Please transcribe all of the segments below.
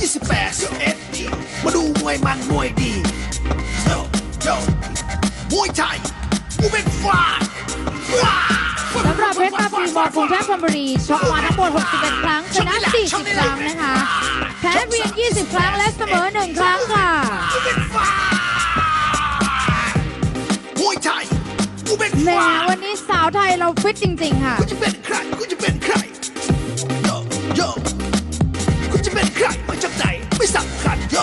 ยี่สิบแปดสิบเอ็ดมาดูมวยมันมวยดีโยโยมวยไทยกูเป็นฟ้าฟ้าสำหรับเพชรตาปีบอลกรุงเทพธนบุรีชกมาทั้งหมด 61 ครั้งชนะ 40 ครั้งนะคะแพ้เพียง 20 ครั้งและเสมอ 1 ครั้งค่ะกูเป็นฟ้ามวยไทยกูเป็นแหมฟ้าวันนี้สาวไทยเราฟิตจริง ๆ ค่ะกูจะเป็นใครกูจะเป็นใครโยโยกูจะ เป็นใครมาจากไหนไม่สำคัญโย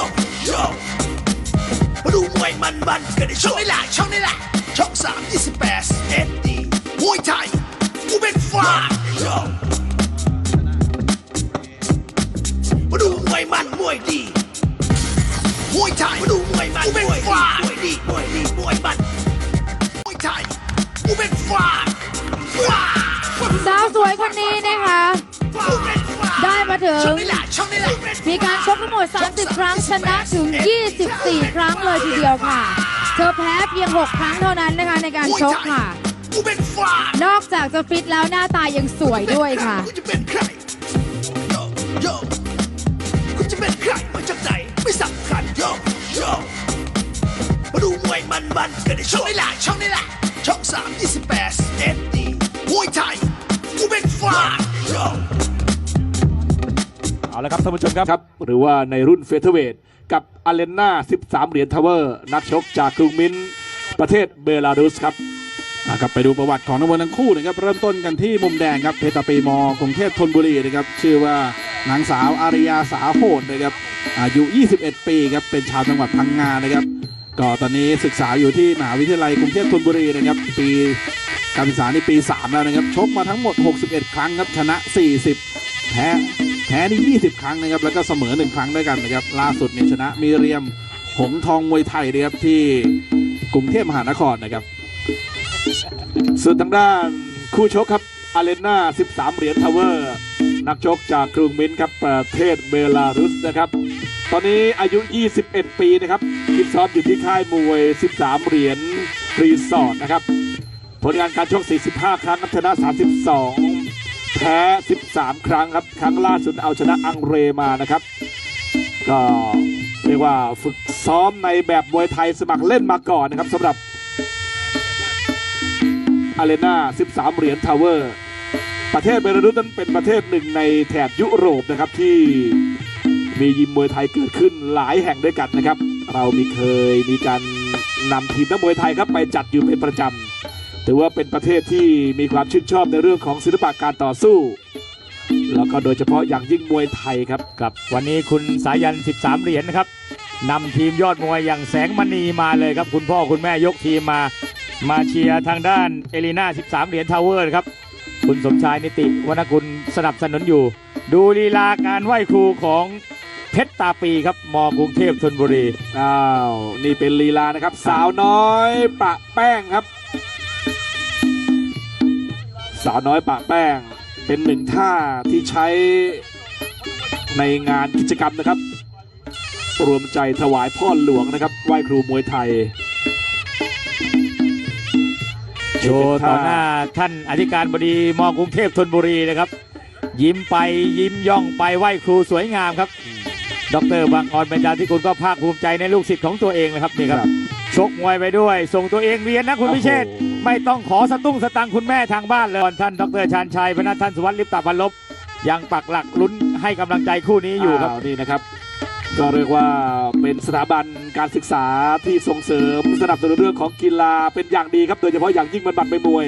โยมาดูมวยมันมันกันในช่องนี้แหละช่องนี้แหละช่องสามยี่สิบแปดเอ็ดดีมวยไทยกูเป็นฟ้าโยมาดูมวยมันมวยดีมวยไทยมาดูมวยมันกูเป็นฟ้ามวยดีมวยดีมวยมันมวยไทยกูเป็นฟ้าฟ้าสาวสวยคนนี้นะคะ มาถึงช่องนี้แหละช่องนี้แหละมีการชกทั้งหมด 30 ครั้งชนะถึง 24 ครั้งเลยทีเดียวค่ะ เธอแพ้เพียง 6 ครั้งเท่านั้นนะคะในการชกค่ะกูเป็นฟ้านอกจากจะฟิตแล้วหน้าตายังสวยด้วยค่ะกูจะเป็นใครโยโยกูจะเป็นใครมาจากไหนไม่สำคัญโยโยมาดูมวยมันมันๆกันในช่องนี้แหละช่องนี้แหละช่องสามยี่สิบแปดเอ็ดดีมวยไทยกูเป็นฟ้าโย เอาละครับท่านผู้ชมครับ หรือว่าในรุ่นเฟเธอร์เวทกับอาเลน่า13 เหรียญทาวเวอร์ นักชกจากกรุงมินท์ประเทศเบลารุสครับนะครับไปดูประวัติของนักมวยทั้งคู่นะครับเริ่มต้นกันที่มุมแดงครับเพชรตาปีมอกรุงเทพธนบุรีนะครับชื่อว่านางสาวอาริยาสาโหดนะครับอายุ 21 ปีครับเป็นชาวจังหวัดพังงานะครับก็ตอนนี้ศึกษาอยู่ที่มหาวิทยาลัยกรุงเทพธนบุรีนะครับปีการศึกษานี่ปี 3 แล้วนะครับชกมาทั้งหมด 61 ครั้งครับชนะ 40 แพ้ แพ้นี่20 ครั้งนะครับ แล้วก็เสมอ 1 ครั้งด้วยกันนะครับ ล่าสุดเนี่ยชนะมีเรียมหงทองมวยไทยนะครับที่กรุงเทพมหานครนะครับส่วนทางด้านคู่ชกครับอาเลน่า 13 เหรียญทาวเวอร์ นักชกจากกรุงมินท์ครับประเทศเบลารุสนะครับ ตอนนี้อายุ 21 ปีนะครับฟิตซ้อมอยู่ที่ค่ายมวย 13 เหรียญรีสอร์ทนะครับ ผลงานการชก 45 ครั้งครับชนะ 32 แพ้ 13 ครั้งครับ ครั้งล่าสุดเอาชนะอังเรมานะครับ ก็เรียกว่าฝึกซ้อมในแบบมวยไทยสมัครเล่นมาก่อนนะครับสำหรับอารีนา13 เหรียญทาวเวอร์ ประเทศเบลารุสนั้นเป็นประเทศหนึ่งในแถบยุโรปนะครับที่มียิมมวยไทยเกิดขึ้นหลายแห่งด้วยกันนะครับ เรามีเคยมีการนำทีมนักมวยไทยครับไปจัดอยู่เป็นประจำ ถือว่าเป็นประเทศที่มีความชื่นชอบในเรื่องของศิลปะการต่อสู้ แล้วก็โดยเฉพาะอย่างยิ่งมวยไทยครับ ครับ วันนี้คุณสายัน 13 เหรียญนะครับนำทีมยอดมวยอย่างแสงมณีมาเลยครับ คุณพ่อคุณแม่ยกทีมมา มาเชียร์ทางด้านเอลีนา13 เหรียญทาวเวอร์ครับ คุณสมชายนิติวรรณกุลสนับสนุนอยู่ ดูลีลาการไหว้ครูของเพชรตาปีครับมกรุงเทพธนบุรี อ้าว นี่เป็นลีลานะครับ สาวน้อยปะแป้งครับสาวน้อยปะแป้ง เป็นหนึ่งท่าที่ใช้ในงานกิจกรรมนะครับ รวมใจถวายพ่อหลวงนะครับไหว้ครูมวยไทย โชว์ต่อหน้าท่านอธิการบดีมกรุงเทพธนบุรีนะครับ ยิ้มไปยิ้มย่องไปไหว้ครูสวยงามครับ ดรบางออนเป็นดาที่คุณก็ภาคภูมิใจในลูกศิษย์ของตัวเองนะครับนี่ครับครับ ชกมวยไปด้วย ส่งตัวเองเรียนนะคุณพิเชษฐ์โอ้โหไม่ต้องขอสตุ้งสตังค์คุณแม่ทางบ้านเลยท่านดรชาญชัยพนัท่านสุวัสดิ์ลิปตาพันลบยังปักหลักลุ้นให้กำลังใจคู่นี้อยู่ครับาวนี่นะครับ ก็เรียกว่าเป็นสถาบันการศึกษาที่ส่งเสริมสนับสนุนเรื่องของกีฬาเป็นอย่างดีครับโดยเฉพาะอย่างยิ่งมันบัตรไปมวย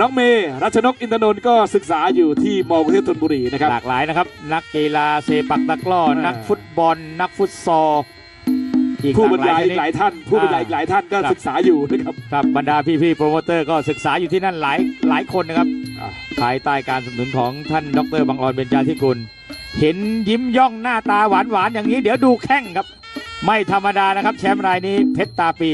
น้องเมย์รัชนกอินทนนท์ก็ศึกษาอยู่ที่มอกรุงเทพธนบุรีนะครับหลากหลายนะครับ นักกีฬาเซปักตะกร้ออ่านันักฟุตบอล นักฟุตซอล อีกผู้หบรลารกหยาลายยชอีนิกดหลายท่าน ผู้บรรยายอีกหลายท่านก็ครับศึกษาอยู่นะครับครับบรรดาพี่ๆโปรโมเตอร์ก็ศึกษาอยู่ที่นั่นหลายหลายคนนะครับอ่าภายใต้การสนับสนุนของท่านดรบังออนเบญจาธิกุล เห็นยิ้มย่องหน้าตาหวานหวานๆอย่างนี้ เดี๋ยวดูแข้งครับ ไม่ธรรมดานะครับ แชมป์รายนี้เพชรตาปี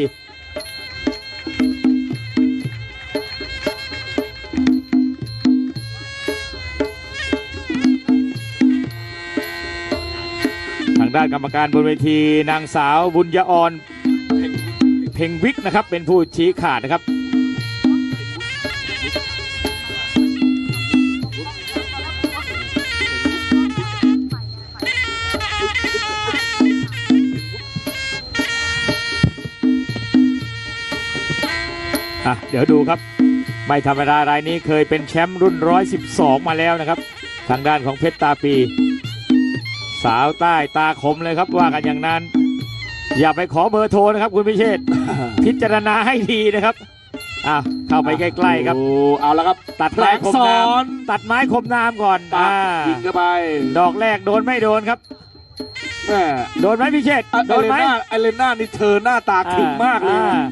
ด้านกรรมการบนเวทีนางสาวบุญยออนเพ่งวิกนะครับ เป็นผู้ชี้ขาดนะครับอะเดี๋ยวดูครับ ไม่ธรรมดารายนี้เคยเป็นแชมป์รุ่น 112 มาแล้วนะครับ ทางด้านของเพชรตาปี สาวใต้ตาคมเลยครับว่ากันอย่างนั้น อย่าไปขอเบอร์โทรนะครับคุณพิเชษฐ์พิจารณาให้ดีนะครับอะเข้าไปใกล้ๆครับ โอ้เอาแล้วครับ ตัดแปลไม้งคมสน้อนำตัดไม้คมน้ำก่อนปัอ่ากยิงเข้าไปดอกแรกโดนไม่โดนครับแม่โดนไหมพิเชษฐ์อะโดเอนเลไหมน่าเอเลน่านี่เธอหน้าตาขึงมากเลยอ่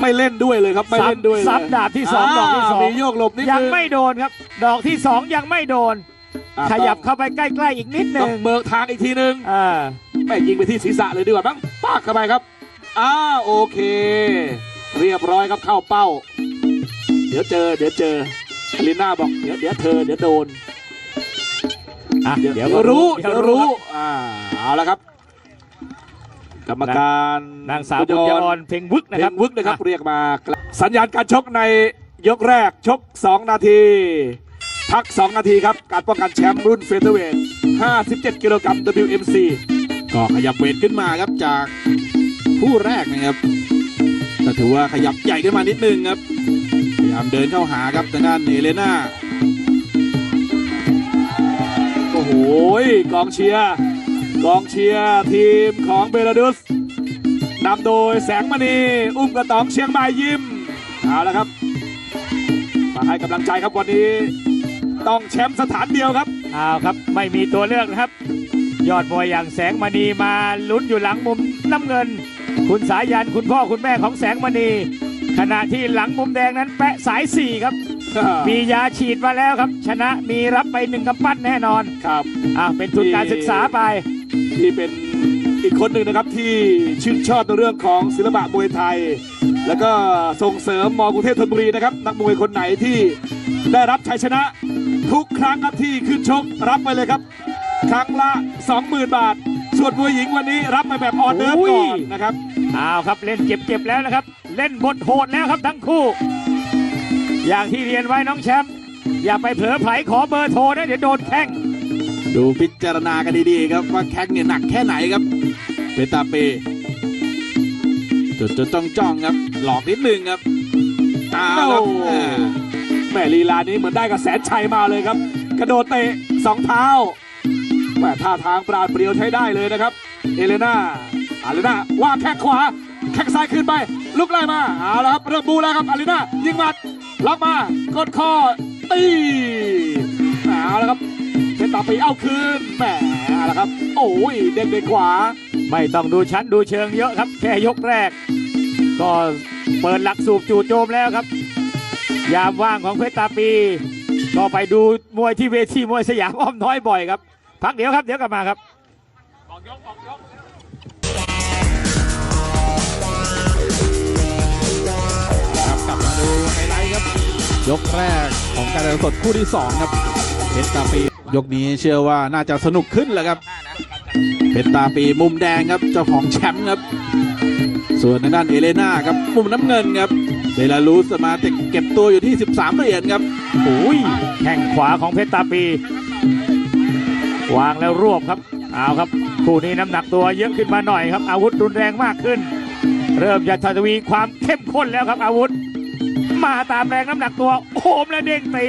ไม่เล่นด้วยเลยครับไม่เล่นด้วยเลยซับดาบที่สองดอกที่สองมีโยกหลบนิดยังนึงไม่โดนครับ ดอกที่สองยังไม่โดน อะขยับเข้าไปใกล้ๆอีกนิดหต้อนึ่งงเบิกทางอีกทีนึงอ่าแม่ยิงไปที่ศีรษะเลยดีกว่ามั้งปากเข้าไปครับอ้าโอเค เรียบร้อยครับเข้าเป้า เดี๋ยวเจอ เดี๋ยวเจออลิน่าบอกเดี๋ยวเดี๋ยวเธอเดี๋ยวโดน อะเดี๋ยวเดี๋เดี๋ยยววรู้เดี๋เดี๋ยยววรู้รู้อ่าเอาละครับ กรรมการนางสาวบุญยอรเพ่งวึกนะนะคครัรับบวึกนะครับ เรียกมา สัญญาณการชกในยกแรกชก 2 นาที พัก 2 นาทีครับ การป้องกันแชมป์รุ่นเฟเธอร์เวท57 กิโลกรัม WMC ก็ขยับเวทขึ้นมาครับจากคู่แรกนะครับแต่ถือว่าขยับใหญ่ขึ้นมานิดนึงครับพยายามเดินเข้าหาครับทางด้านเอเลน่าโอ้โหกองเชียร์กองเชียร์ทีมของเบลารุสนำโดยแสงมณีอุ้มกระตองเชียงใหม่ยิ้มเอาละครับมาให้กำลังใจครับวันนี้ ต้องแชมป์สถานเดียวครับเอาครับไม่มีตัวเลือกนะครับ ยอดมวยอย่างแสงมณีมาลุ้นอยู่หลังมุมน้ำเงิน คุณสายันคุณพ่อคุณแม่ของแสงมณี ขณะที่หลังมุมแดงนั้นแปะสายสี่ครับ มียาฉีดมาแล้วครับ ชนะมีรับไปหนึ่งกำปั้นแน่นอนครับอ่าเป็นทุนการศึกษาไป ที่เป็นอีกคนหนึ่งนะครับที่ชื่นชอบในเรื่องของศิลปะมวยไทย แล้วก็ส่งเสริมมอกรุงเทพธนบุรีนะครับนักมวยคนไหนที่ได้รับชัยชนะ ทุกครั้งครับที่ขึ้นชกรับไปเลยครับ ครั้งละ 20,000 บาท ส่วนมวยหญิงวันนี้รับไปแบบออเดิร์ฟก่อนนะครับเอาครับเล่นเจ็บๆแล้วนะครับ เล่นบทโหดแล้วครับทั้งคู่ อย่างที่เรียนไว้น้องแชมป์อย่าไปเผลอไผลขอเบอร์โทรนะเดี๋ยวโดนแข้งดูพิจารณากันดีๆครับว่าแข้งเนี่ยหนักแค่ไหนครับเปตาเปจุดจุดจ้องจ้องๆครับ หลอกนิดนึงครับตาครับโอ้อ่าแม่ลีลานี้เหมือนได้กับแสนชัยมาเลยครับ กระโดดเตะสองเท้าแม่ท่าทางปราดเปรียวใช้ได้เลยนะครับ เอเลนาอาเลน่าว่าแข้งขวา แข้งซ้ายขึ้นไป ลุกไล่มาเอาละครับเริ่มบูแล้วครับอาเลน่ายิงหมัดล็อกมากดคอตีเอาละครับเพชรตาปีเอาคืนแหมเอาละครับ โอ้ยเด้งไปขวา ไม่ต้องดูชั้นดูเชิงเยอะครับ แค่ยกแรก ก็เปิดหลักสูบจู่โจมแล้วครับ ยามว่างของเพชรตาปี ก็ไปดูมวยที่เวทีมวยสยามอ้อมน้อยบ่อยครับ พักเดี๋ยวครับเดี๋ยวกลับมาครับครับกลับมาดูไฮไลท์ครับ ยกแรกของการแข่งขันสดคู่ที่สองครับเพชรตาปี ยกนี้เชื่อว่าน่าจะสนุกขึ้นแหละครับ เพชรตาปีมุมแดงครับ เจ้าของแชมป์ครับ ส่วนทางด้านเอเลน่าครับมุมน้ำเงินครับเบลารูสมาเก็บตัวอยู่ที่ 13เหรียญครับโอ้ยแข้งขวาของเพชรตาปี วางแล้วรวบครับเอาครับคู่นี้น้ำหนักตัวเยอะขึ้นมาหน่อยครับ อาวุธรุนแรงมากขึ้น เริ่มจะทวีความเข้มข้นแล้วครับอาวุธ มาตามแรงน้ำหนักตัวโหมและเด้งตี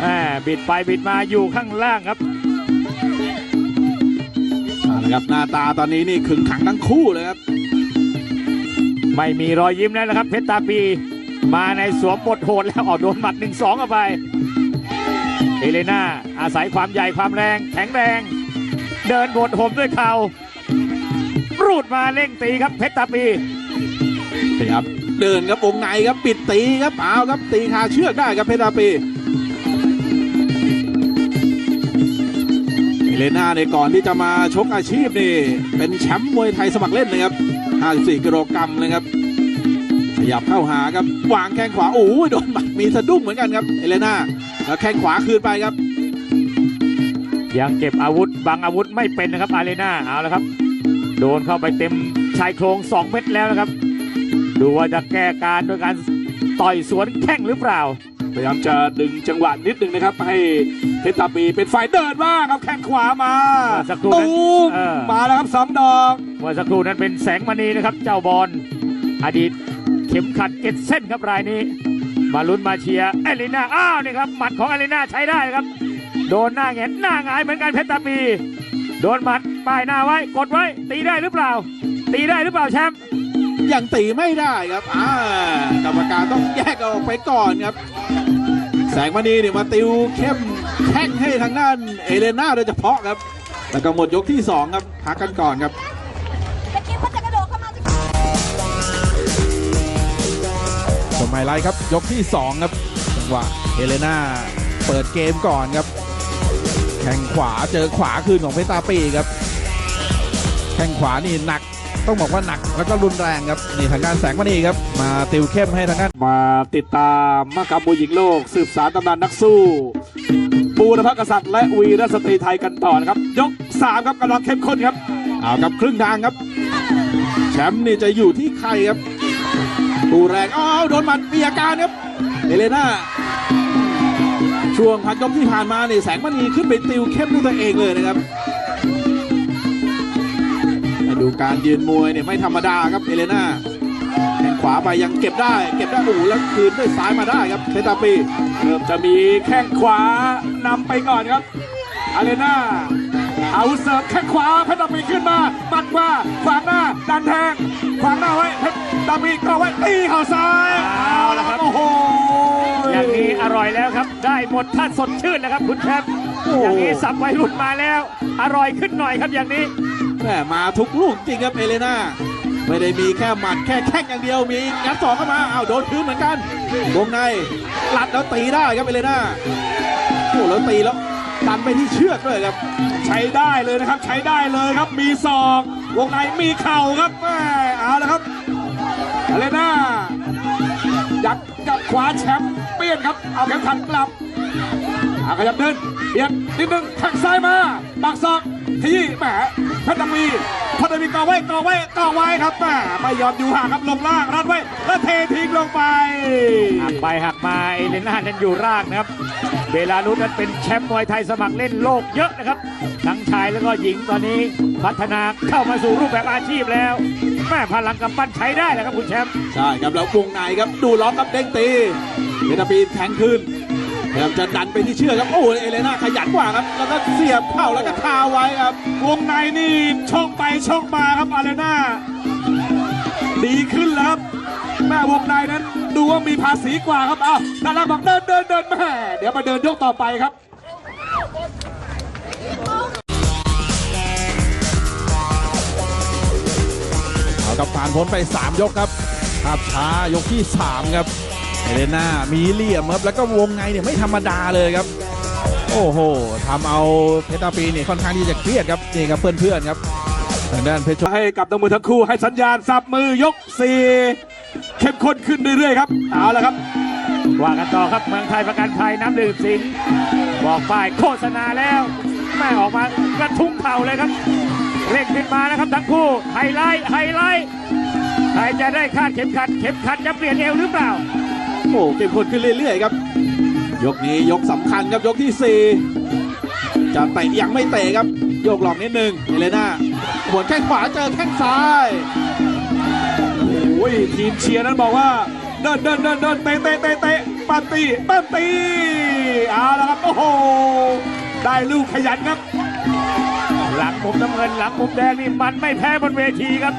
แหมบิดไปบิดมาอยู่ข้างล่างครับ เอาละครับหน้าตาตอนนี้นี่ขึงขังทั้งคู่เลยครับ ไม่มีรอยยิ้มแล้วนะครับ เพชรตาปี มาในสวมบทโหดแล้วออกโดนหมัดหนึ่งสองเข้าไป เอเลน่าอาศัยความใหญ่ความแรง แข็งแรง เดินบทโหมด้วยเข่ารูดมาเร่งตีครับเพชรตาปีครับเดินครับวงในครับปิดตีครับเอาครับตีคาเชือกได้ครับเพชรตาปี เอเลน่าในก่อนที่จะมาชกอาชีพนี่ เป็นแชมป์มวยไทยสมัครเล่นนะครับ 54กิโลกรัมเลยครับ ขยับเข้าหาครับวางแข้งขวาโอ้ยโดนหมัดมีสะดุ้งเหมือนกันครับเอเลน่าแล้วแข้งขวาคืนไปครับ ยังเก็บอาวุธบางอาวุธไม่เป็นนะครับอารีนาเอาละครับ โดนเข้าไปเต็มชายโครง2เม็ดแล้วนะครับ ดูว่าจะแก้การโดยการต่อยสวนแข้งหรือเปล่า พยายามจะดึงจังหวะนิดนึงนะครับ ให้เพชรตาปีเป็นฝ่ายเดินบ้างครับแข้งขวามาสักครู่ตูนั้นมเออ มาแล้วครับสองดอก เมื่อสักครู่นั้นเป็นแสงมณีนะครับ เจ้าบอลอดีตข็มขัดเก็ดเส้นครับรายนี้ มาลุ้นมาเชียร์เอลิน่าอ้าวนี่ครับหมัดของเอลิน่าใช้ได้ครับ โดนหน้าแหงนหน้าหงายเหมือนกันเพชรตาปี โดนหมัดป้ายหน้าไว้กดไว้ ตีได้หรือเปล่า ตีได้หรือเปล่าแชมป์ยังตีไม่ได้ครับอ่ากรรมการต้องแยกออกไปก่อนครับ แสงมณีเนี่ยมาติวเข้มแข้งให้ทางด้านเอเลน่าโดยเฉพาะครับ แล้วก็หมดยกที่ 2 ครับพักกันก่อนครับตะกี้มันจะกระโดดเข้ามาชมไฮไลท์ครับยกที่ 2 ครับจังหวะเอเลน่าเปิดเกมก่อนครับ แข้งขวาเจอขวาคืนของเพชรตาปีครับ แข้งขวานี่หนัก ต้องบอกว่าหนักแล้วก็รุนแรงครับนี่ทางด้านแสงมณีครับ มาติวเข้มให้ทางด้านมาติดตามมากรรมมวยหญิงโลก สืบสารตำนานนักสู้บูรพกษัตริย์และวีรสตรีไทยกันต่อนะครับ ยก 3 ครับกำลังเข้มข้นครับเอาครับครึ่งทางครับ แชมป์นี่จะอยู่ที่ใครครับตูแรกอ้าวโดนหมัดมีอาการครับเอเลน่าช่วงพักยกที่ผ่านมาเนี่ยแสงมณีขึ้นไปติวเข้มด้วยตัวเองเลยนะครับ ดูการยืนมวยเนี่ยไม่ธรรมดาครับเอเลน่าแข้งขวาไปยังเก็บได้ เก็บได้โอ้โหแล้วคืนด้วยซ้ายมาได้ครับเพชรตาปีเริ่มจะมีแข้งขวานำไปก่อนครับอาเลน่าเอาเสิร์ฟแข้งขวาเพชรดำมีขึ้นมาปัดมาขวางหน้าดันแทงขวางหน้าไว้เพชรดำมีก็ไว้ตีเข่าซ้ายเอาละครับโอ้โหอย่างนี้อร่อยแล้วครับ ได้หมดท่านสดชื่นแล้วครับคุณแชมป์อย่างนี้สับวัยรุ่นมาแล้ว อร่อยขึ้นหน่อยครับอย่างนี้ แม่มาทุกลูกจริงครับเอเลนาไม่ได้มีแค่หมัดแค่แข้งอย่างเดียวมีงัดสองเข้ามาอ้าวโดนคืนเหมือนกันวงในลัดแล้วตีได้ครับเอเลนาโอ้แล้วตีแล้วตันไปที่เชือกด้วยครับ ใช้ได้เลยนะครับ ใช้ได้เลยครับ มีศอก วงในมีเข่าครับแม่เอาละครับเอเลนายักกับขวาแชมป์เปี้ยนครับ เอาแขนขันกลับอาขยับเดินเบียดนิดนึงแข้งซ้ายมาบักศอก ขยี้แหมเพชรดำมีเพชรดำมีก่อไว้ก่อไว้ก่อไว้ครับแหมไม่ยอมอยู่ห่างครับลงล่างรัดไว้แล้วเททิ้งลงไปหักไปหักมาเอเลน่านั้นอยู่ร่างนะครับเบลารุสนั้นเป็นแชมป์มวยไทยสมัครเล่นโลกเยอะนะครับ ทั้งชายแล้วก็หญิงตอนนี้พัฒนาเข้ามาสู่รูปแบบอาชีพแล้วแม่พลังกำปั้นใช้ได้แล้วครับคุณแชมป์ใช่ครับแล้ววงในครับดูล็อกครับเด้งตีเบตาปีแทงคืน พยายามจะดันไปที่เชือกครับโอ้โหเอเลน่าขยันกว่าครับแล้วก็เสียบเข้าแล้วก็คาไว้ครับ วงในนี่ชกไปชกมาครับอารีนาดีขึ้นแล้วครับแม่วงในนั้นดูว่ามีภาษีกว่าครับอ้าวดาราบอกเดินเดินเดินแม่เดี๋ยวมาเดินยกต่อไปครับเอากับผ่านพ้นไป 3 ยกครับภาพช้ายกที่ 3 ครับ เอเลน่ามีเหลี่ยมครับแล้วก็วงในเนี่ยไม่ธรรมดาเลยครับ โอ้โหทำเอาเพชรตาปีเนี่ยค่อนข้างที่จะเครียดครับนี่ครับเพื่อนๆครับทางด้านเพชรชให้กับนักมวยทั้งคู่ให้สัญญาณสับมือยกสี่เข้มข้นขึ้นเรื่อยๆครับเอาละครับว่ากันต่อครับเมืองไทยประกันภัยน้ำดื่มสิงบอกป้ายโฆษณาแล้วแม่ออกมากระทุ้งเข่าเลยครับเร่งขึ้นมานะครับทั้งคู่ไฮไลท์ไฮไลท์ใครจะได้คาดเข็มขัด เข็มขัดจะเปลี่ยนเอวหรือเปล่า โอ้เข้มข้นขึ้นเรื่อยๆครับ ยกนี้ยกสำคัญครับยกที่ 4 จะเตะยังไม่เตะครับ โยกหลอกนิดนึงเอเลน่าหัวแข้งขวาเจอแข้งซ้ายโอ้ยทีมเชียร์นั้นบอกว่าเดินเดินเดินเดินเตะเตะเตะเตะปั้นตีปั้นตีเอาละครับโอ้โหได้ลูกขยันครับ หลังมุมน้ำเงินหลังมุมแดงนี่มันไม่แพ้บนเวทีครับ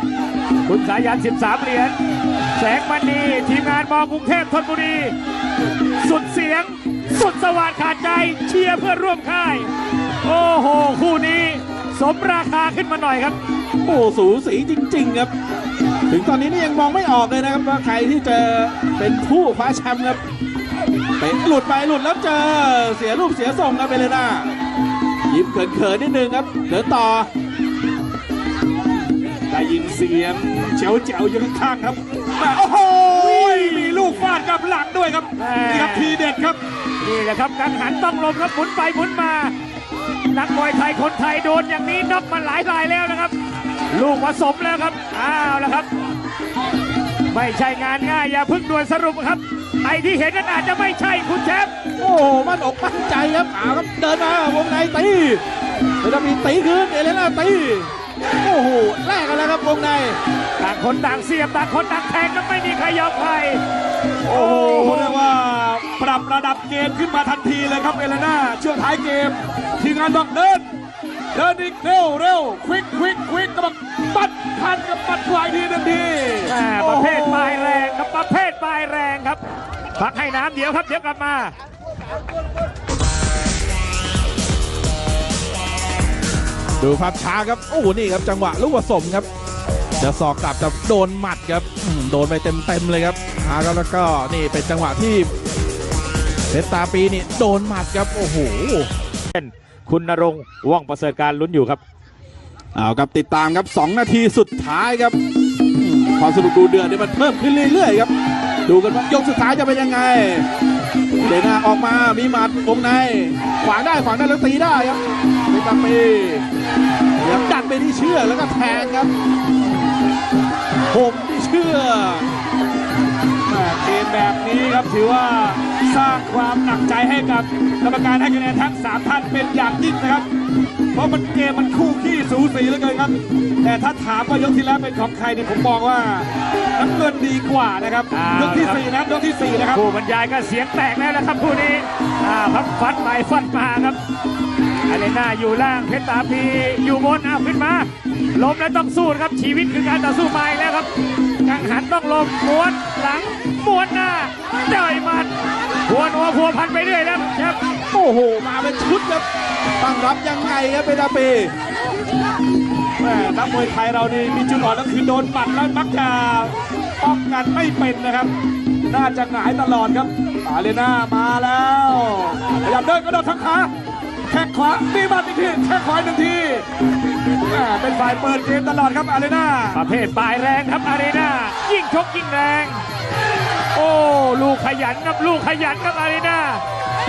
คุณสายัน 13 เหรียญแสงมณีทีมงานมอกรุงเทพธนบุรี สุดเสียง สุดสวัสดิ์ขาดใจเชียร์เพื่อร่วมค่าย โอ้โห คู่นี้ สมราคาขึ้นมาหน่อยครับ โอ้สูสีจริง ๆ ครับ ถึงตอนนี้นี่ยังมองไม่ออกเลยนะครับว่าใครที่จะเป็นผู้คว้าแชมป์ครับเตะหลุดไปหลุดแล้วเจอเสียรูปเสียทรงครับเอเลน่า ยิ้มเขินๆนิดนึงครับเดินต่อได้ยินเสียงเจ๋วเจ๋วๆอยู่ข้างๆครับมาโอ้โหมีลูกฟาดกับหลังด้วยครับแม่นี่ครับทีเด็ดครับนี่แหละครับกังหันต้องลมครับหมุนไปหมุนมานักมวยไทยคนไทยโดนอย่างนี้น็อกมาหลายรายแล้วนะครับ ลูกผสมแล้วครับอ้าวแล้วครับ ไม่ใช่งานง่ายอย่าเพึ่งด่วนสรุปครับ ไอ้ที่เห็นนั้นอาจจะไม่ใช่คุณแชมป์โอ้โหมั่นอกมั่นใจครับเอาครับเดินมาวงในตีเดนมีตีคืนเอเลน่าตีโอ้โหแลกกันแล้วครับวงในต่างคนต่างเสียบต่างคนต่างแทงก็ไม่มีใครยอมใครโอ้โหเรียกว่าปรับระดับเกมขึ้นมาทันทีเลยครับเอเลน่าช่วงท้ายเกมทีมงานบอกเดิน เดินอีกเร็วเร็วควิกควิกควิกก็บอกปัดพันกับปัดขวายทีทันทีแม่ประเภทปลายแรงครับประเภทปลายแรงครับพักให้น้ำเดี๋ยวครับเดี๋ยวกลับมาดูภาพช้าครับ โอ้โหนี่ครับจังหวะลูกผสมครับ จะสอกกลับจะโดนหมัดครับอืมโดนไปเต็มๆเลยครับหาครับแล้วก็นี่เป็นจังหวะที่เพชรตาปีนี่โดนหมัดครับ โอ้โห คุณนรงค์ว่องประเสริฐการลุ้นอยู่ครับเอาครับติดตามครับ 2 นาทีสุดท้ายครับความสนุกดูเดือดนี่มันเพิ่มขึ้นเรื่อยๆครับ ดูกันว่ายกสุดท้ายจะเป็นยังไงเดน่าออกมามีหมัดวงใน ขวางได้ขวางได้แล้วตีได้ครับเป็นตาปีเดี๋ยวดันไปที่เชือกแล้วก็แทงครับผมที่เชือก เกมแบบนี้ครับถือว่าสร้างความหนักใจให้กับกรรมการให้คะแนนทั้งสามท่านเป็นอย่างยิ่งนะครับ เพราะมันเกมมันคู่ขี้สูสีเหลือเกินครับ แต่ถ้าถามว่ายกที่แล้วเป็นของใครนี่ผมมองว่าน้ำเงินดีกว่านะครับอ้าวยกที่ครับสี่นะยกที่สี่นะครับ ผู้บรรยายก็เสียงแตกแล้วนะครับคู่นี้อ่าพับฟัดไปฟัดมาครับอาเลน่าอยู่ล่างเพชรตาพีอยู่บนเอาขึ้นมาล้มแล้วต้องสู้นะครับชีวิตคือการต่อสู้มาอีกแล้วครับกั งหันต้องลมม้วนหลังม้วนหน้าเจอยมัดหัวนัวพัวพันไปเรื่อยแล้วครับโอ้โห มาเป็นชุดครับ ตั้งรับยังไงครับเป็นตาปีแม่นักมวยไทยเรานี่มีจุดอ่อนก็คือโดนปัดแล้วมักจะ ป้องกันไม่เป็นนะครับ น่าจะหงายตลอดครับอาเลน่ามาแล้วพยายามเดินกระโดดทั้งขาแข้งขวาตีบัดอีกทีแข้งขวาหนึ่งทีแม่เป็นฝ่ายเปิดเกมตลอดครับอาเลน่าประเภทปลายแรงครับอารีนายิ่งชกยิ่งแรง โอ้ลูกขยันครับลูกขยันครับอารีนา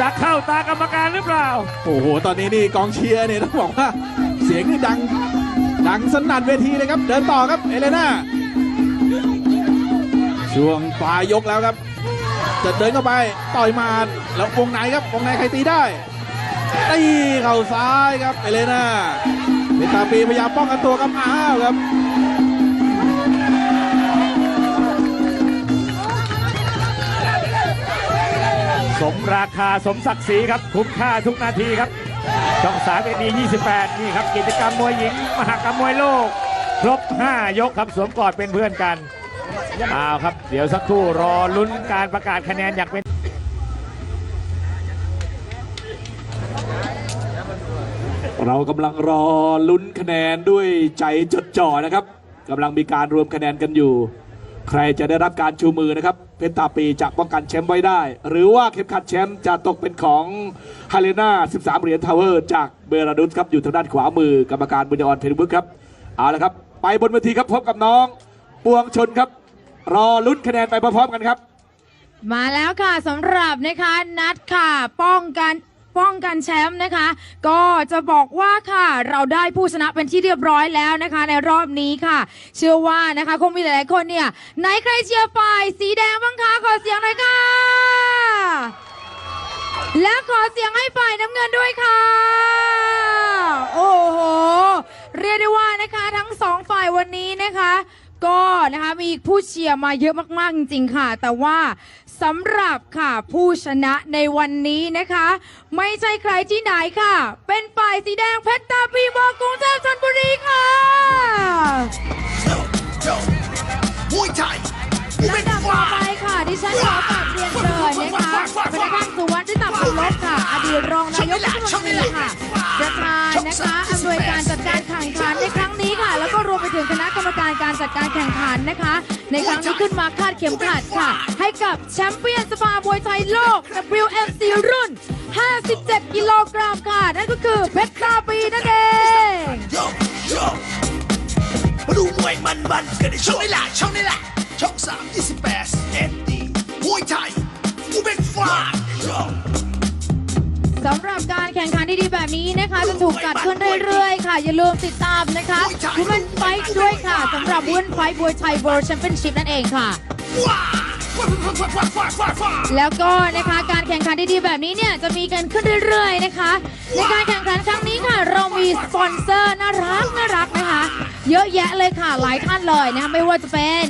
จะเข้าตากรรมการหรือเปล่า โอ้โห ตอนนี้นี่กองเชียร์เนี่ยต้องบอกว่า เสียงนี่ดัง ดังสนั่นเวทีเลยครับ เดินต่อครับเอเลน่า ช่วงปลายยกแล้วครับ จะเดินเข้าไปต่อยมาแล้ววงในครับวงในใครตีได้ตีเข่าซ้ายครับเอเลน่าเบตาปีพยายามป้องกันตัวครับอ้าวครับสมราคาสมศักดิ์ศรีครับ คุ้มค่าทุกนาทีครับช่องสามเอ็ดี28 นี่ครับ กิจกรรมมวยหญิง มหากรรมมวยโลก ครบ 5 ยกครับสวมกอดเป็นเพื่อนกัน อาครับ เดี๋ยวสักครู่รอลุ้นการประกาศคะแนนอยางเป็นเรากำลังรอลุ้นคะแนนด้วยใจจดจ่อนะครับกำลังมีการรวมคะแนนกันอยู่ ใครจะได้รับการชูมือนะครับ เพชรตาปีจะป้องกันแชมป์ไว้ได้ หรือว่าเข็มขัดแชมป์จะตกเป็นของฮาเลนา13 เหรียญทาวเวอร์ จากเบลารุสครับอยู่ทางด้านขวามือกรรมการบุญยออนเพนบึกครับเอาละครับ ไปบนเวทีครับพบกับน้อง ปวงชนครับ รอลุ้นคะแนนไปพร้อมๆกันครับ มาแล้วค่ะสำหรับนะคะนัดค่ะ ป้องกันป้องกันแชมป์นะคะ ก็จะบอกว่าค่ะเราได้ผู้ชนะเป็นที่เรียบร้อยแล้วนะคะ ในรอบนี้ค่ะ เชื่อว่านะคะคงมีหลายๆคนเนี่ยไหนใครเชียร์ฝ่ายสีแดงบ้างคะขอเสียงหน่อยค่ะ และขอเสียงให้ฝ่ายน้ำเงินด้วยค่ะ โอ้โห เรียกได้ว่านะคะทั้งสองฝ่ายวันนี้นะคะ ก็นะคะมีผู้เชียร์มาเยอะมาก ๆ จริงๆค่ะ แต่ว่าสำหรับค่ะผู้ชนะในวันนี้นะคะ ไม่ใช่ใครที่ไหนค่ะ เป็นฝ่ายสีแดงเพชรตาปีมอกรุงเทพชลบุรีค่ะมวยไทยกูลำเป็นดับต่อฝ่าไปค่ะดิฉันขอกราบเรียนเชิญนะคะพนักงานสุวรรณที่ตับพันลบค่ะ อดีตรองนายกรัฐมนตรีค่ะประธานนะคะอำนวยการจัดการแข่งขันในครั้งนี้ค่ะแล้ วก็รวมไปถึงคณะกรรมการการจัดการแข่งขันนะคะ ในครั้งนี้ขึ้นมาคาดเข็มขัดค่ะ ให้กับแชมเปี้ยนสภามวยไทยโลก WMC รุ่น 57 กิโลกรัมค่ะ นั่นก็คือเพชรตาปีนั่นเองโยโยมาดูมวยมันมันๆกันในช่องนี้แหละช่องนี้แหละช่องสาม สำหรับการแข่งขันที่ดีแบบนี้นะคะ จะถูกจัดขึ้นเรื่อยๆ ค่ะ อย่าลืมติดตามนะคะคุณมันไฟด้วยค่ะสำหรับวุ้นไฟบัวยไยเวิลด์แชมเปี้ยนชิพนั่นเองค่ะ แล้วก็นะคะการแข่งขันที่ดีแบบนี้เนี่ยจะมีกันขึ้นเรื่อยๆนะคะ ในการแข่งขันครั้งนี้ค่ะ เรามีสปอนเซอร์น่ารักน่ารักนะคะ เยอะแยะเลยค่ะหลายท่านเลยนะคะไม่ว่าจะเป็น